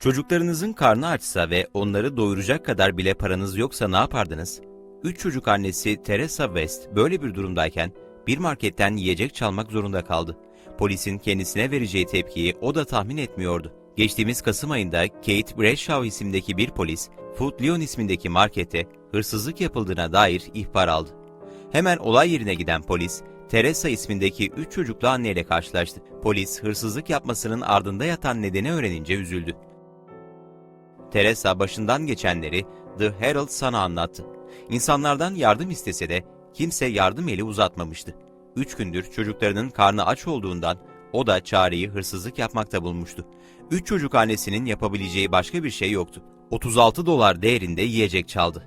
Çocuklarınızın karnı açsa ve onları doyuracak kadar bile paranız yoksa ne yapardınız? Üç çocuk annesi Teresa West böyle bir durumdayken bir marketten yiyecek çalmak zorunda kaldı. Polisin kendisine vereceği tepkiyi o da tahmin etmiyordu. Geçtiğimiz Kasım ayında Kate Bradshaw isimdeki bir polis, Food Lion ismindeki markete hırsızlık yapıldığına dair ihbar aldı. Hemen olay yerine giden polis, Teresa ismindeki 3 çocuklu anneyle karşılaştı. Polis, hırsızlık yapmasının ardında yatan nedeni öğrenince üzüldü. Teresa başından geçenleri The Herald sana anlattı. İnsanlardan yardım istese de kimse yardım eli uzatmamıştı. Üç gündür çocuklarının karnı aç olduğundan o da çareyi hırsızlık yapmakta bulmuştu. Üç çocuk annesinin yapabileceği başka bir şey yoktu. 36 dolar değerinde yiyecek çaldı.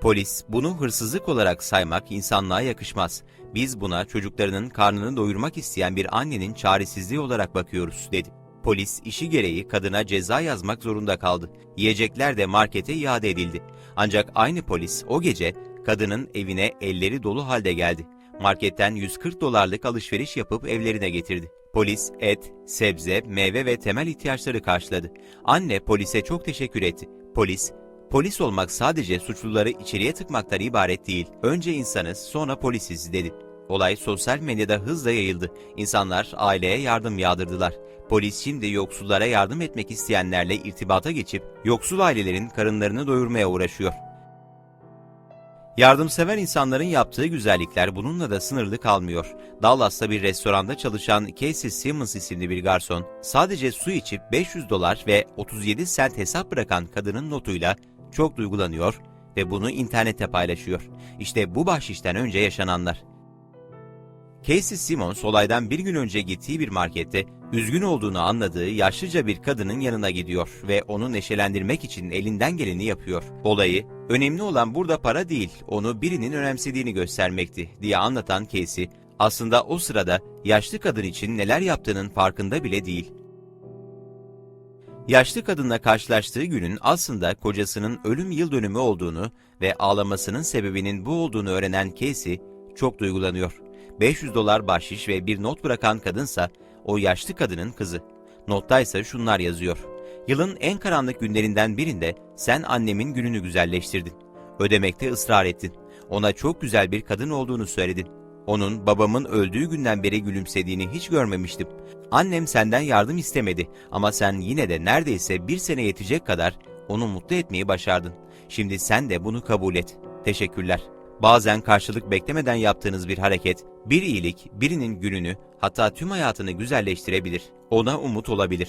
Polis, bunu hırsızlık olarak saymak insanlığa yakışmaz. Biz buna çocuklarının karnını doyurmak isteyen bir annenin çaresizliği olarak bakıyoruz, dedi. Polis işi gereği kadına ceza yazmak zorunda kaldı. Yiyecekler de markete iade edildi. Ancak aynı polis o gece kadının evine elleri dolu halde geldi. Marketten 140 dolarlık alışveriş yapıp evlerine getirdi. Polis et, sebze, meyve ve temel ihtiyaçları karşıladı. Anne polise çok teşekkür etti. Polis, polis olmak sadece suçluları içeriye tıkmaktan ibaret değil. Önce insanız, sonra polisiz dedi. Olay sosyal medyada hızla yayıldı. İnsanlar aileye yardım yağdırdılar. Polis şimdi yoksullara yardım etmek isteyenlerle irtibata geçip yoksul ailelerin karınlarını doyurmaya uğraşıyor. Yardımsever insanların yaptığı güzellikler bununla da sınırlı kalmıyor. Dallas'ta bir restoranda çalışan Casey Simmons isimli bir garson, sadece su içip 500 dolar ve 37 sent hesap bırakan kadının notuyla çok duygulanıyor ve bunu internette paylaşıyor. İşte bu bahşişten önce yaşananlar. Casey Simmons olaydan bir gün önce gittiği bir markette üzgün olduğunu anladığı yaşlıca bir kadının yanına gidiyor ve onu neşelendirmek için elinden geleni yapıyor. Olayı, önemli olan burada para değil, onu birinin önemsediğini göstermekti diye anlatan Casey, aslında o sırada yaşlı kadın için neler yaptığının farkında bile değil. Yaşlı kadınla karşılaştığı günün aslında kocasının ölüm yıl dönümü olduğunu ve ağlamasının sebebinin bu olduğunu öğrenen Casey çok duygulanıyor. 500 dolar bahşiş ve bir not bırakan kadınsa o yaşlı kadının kızı. Nottaysa şunlar yazıyor. Yılın en karanlık günlerinden birinde sen annemin gününü güzelleştirdin. Ödemekte ısrar ettin. Ona çok güzel bir kadın olduğunu söyledin. Onun babamın öldüğü günden beri gülümsediğini hiç görmemiştim. Annem senden yardım istemedi ama sen yine de neredeyse bir sene yetecek kadar onu mutlu etmeyi başardın. Şimdi sen de bunu kabul et. Teşekkürler. Bazen karşılık beklemeden yaptığınız bir hareket, bir iyilik birinin gününü hatta tüm hayatını güzelleştirebilir. Ona umut olabilir.